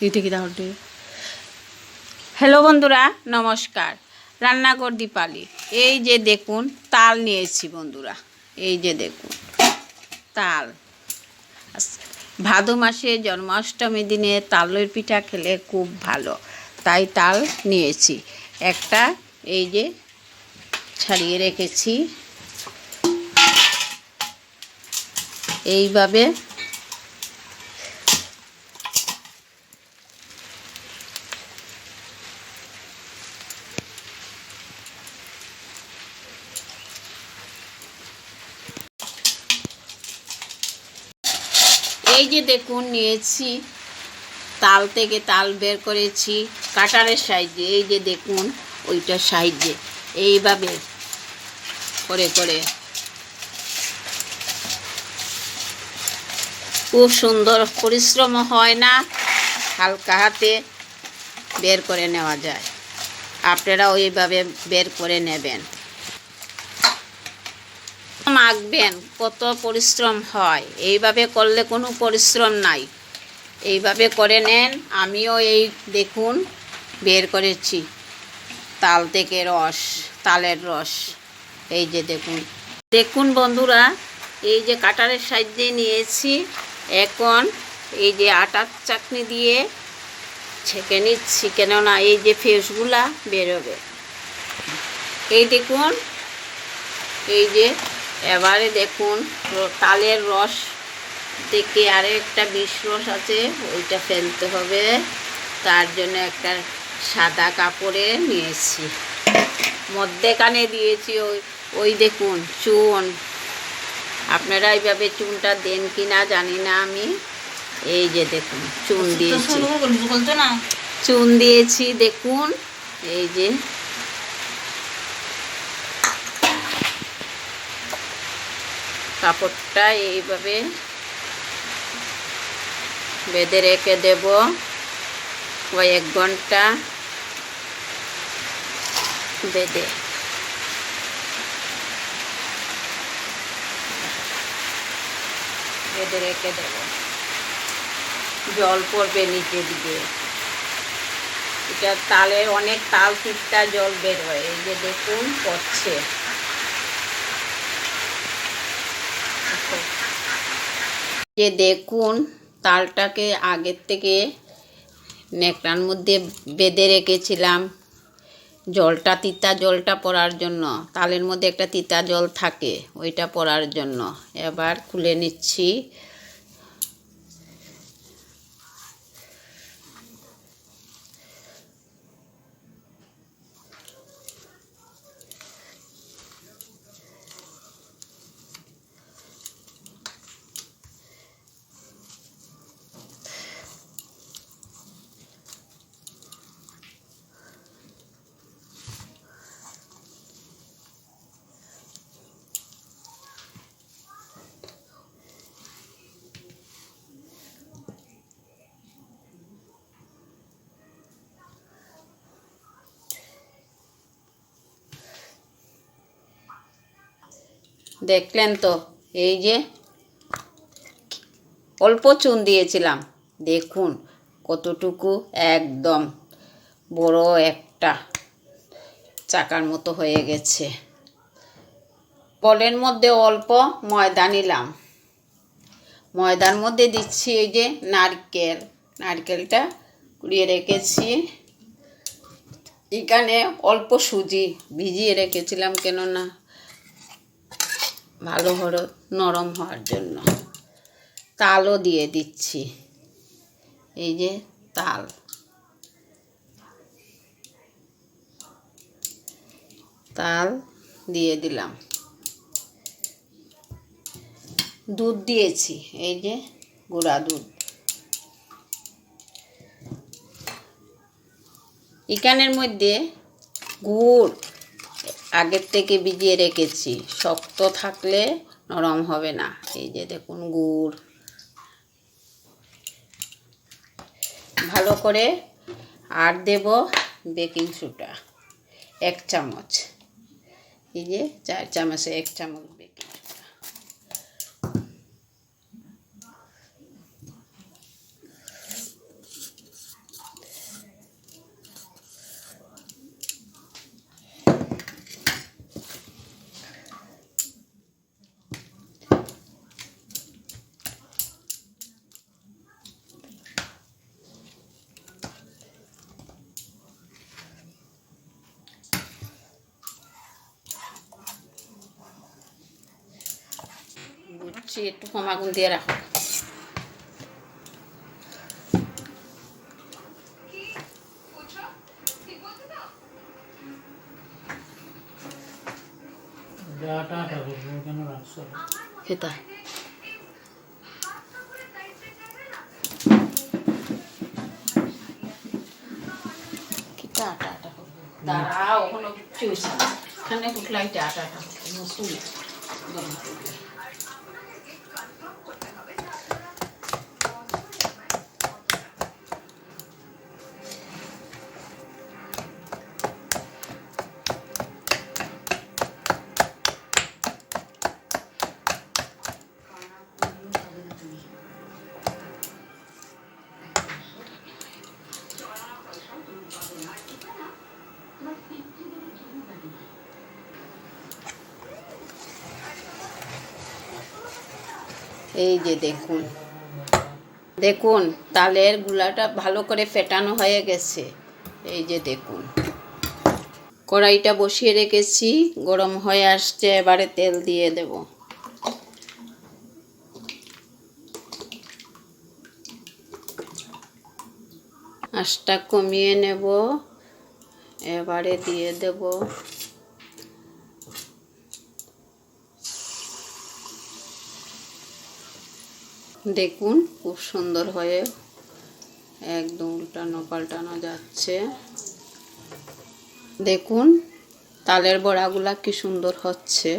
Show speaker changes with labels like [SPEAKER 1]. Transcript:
[SPEAKER 1] দিতে কি তাহলে হ্যালো বন্ধুরা, নমস্কার। রান্নাঘর দীপালি। এই যে দেখুন, তাল নিয়েছি বন্ধুরা। এই যে দেখুন, তাল। ভাদো মাসে জন্মাষ্টমী দিনে তালের পিঠা খেলে খুব ভালো। তাই তাল নিয়েছি। একটা এই যে ছাড়িয়ে রেখেছি। এইভাবে এই যে দেখুন, নিয়েছি তাল থেকে তাল বের করেছি কাটারের সাইজে। এই যে দেখুন, ওইটার সাইজে। এইভাবে করে করে। খুব সুন্দর পরিশ্রম হয় না, হালকা হাতে বের করে নেওয়া যায়। আপনারা ওইভাবে বের করে নেবেন। মাখবেন, কত পরিশ্রম হয়। এইভাবে করলে কোনো পরিশ্রম নাই। এইভাবে করে নেন, আমিও এই দেখুন, বের করেছি। তাল থেকে রস, তালের রস, এই যে দেখুন। দেখুন বন্ধুরা, এই যে কাটারের সাহায্যে নিয়েছি, এখন এই যে আটার চাটনি দিয়ে ছেঁকে নিচ্ছি, কেননা এই যে ফেসগুলা বেরোবে। এই দেখুন, এই যে এবারে দেখুন তালের রস থেকে আরও একটা বিষ রস আছে ওইটা ফেলতে হবে। তার জন্য একটা সাদা কাপড়ে নিয়েছি। মধ্যেখানে দিয়েছি ওই ওই দেখুন চুন। আপনারা এইভাবে চুনটা দেন কি না জানি না আমি। এই যে দেখুন চুন দিয়েছি। চুন দিয়েছি দেখুন এই যে কাপড়টা এইভাবে বেঁধে রেখে দেব কয়েক ঘণ্টা বেঁধে। বেঁধে রেখে দেব। জল পড়বে নিচে দিকে। এটা তালের অনেক তাল তিনটা জল বের হয়। এই যে দেখুন, পড়ছে। যে দেখুন, তালটাকে আগের থেকে নেকড়ার মধ্যে বেঁধে রেখেছিলাম। জলটা, তিতা জলটা পড়ার জন্য। তালের মধ্যে একটা তিতা জল থাকে, ওইটা পড়ার জন্য। এবার খুলে নিচ্ছি। দেখলেন তো, এই যে অল্প চুন দিয়েছিলাম। দেখুন কতটুকু একদম বড় একটা চাকার মতো হয়ে গেছে। বলের মধ্যে অল্প ময়দা নিলাম। ময়দার মধ্যে দিচ্ছি এই যে নারকেল। নারকেলটা কুড়িয়ে রেখেছি। এখানে অল্প সুজি ভিজিয়ে রেখেছিলাম কেননা ভালো হলো, নরম হওয়ার জন্য। তালও দিয়ে দিচ্ছি। এই যে তাল। তাল দিয়ে দিলাম। দুধ দিয়েছি, এই যে গুঁড়া দুধ। এখানের মধ্যে গুড় আগের থেকে ভিজিয়ে রেখেছি। শক্ত থাকলে নরম হবে না। এই যে দেখুন গুড়। ভালো করে আর দেব বেকিং সোডা। এক চামচ। এই যে চার চামচে এক চামচ বেকিং সোডা করছি একটু কম আগুন দিয়ে রাখো।
[SPEAKER 2] আটা আটা করব কেন রাখছো।
[SPEAKER 1] সেটা কিটা আটা আটা করব। দাঁড়াও ওখানে না। এখানে কুটলাইতে আটা আটা। করব। এই যে দেখুন। দেখুন, তালের গুলাটা ভালো করে ফেটানো হয়ে গেছে। এই যে দেখুন। কড়াইটা বসিয়ে রেখেছি, গরম হয়ে আসছে, এবারে তেল দিয়ে দেব। আঁচটা কমিয়ে নেব, এবারে দিয়ে দেব দেখুন খুব সুন্দর হয়ে একদম উল্টানো পাল্টানো যাচ্ছে। দেখুন তালের বড়াগুলা কি সুন্দর হচ্ছে।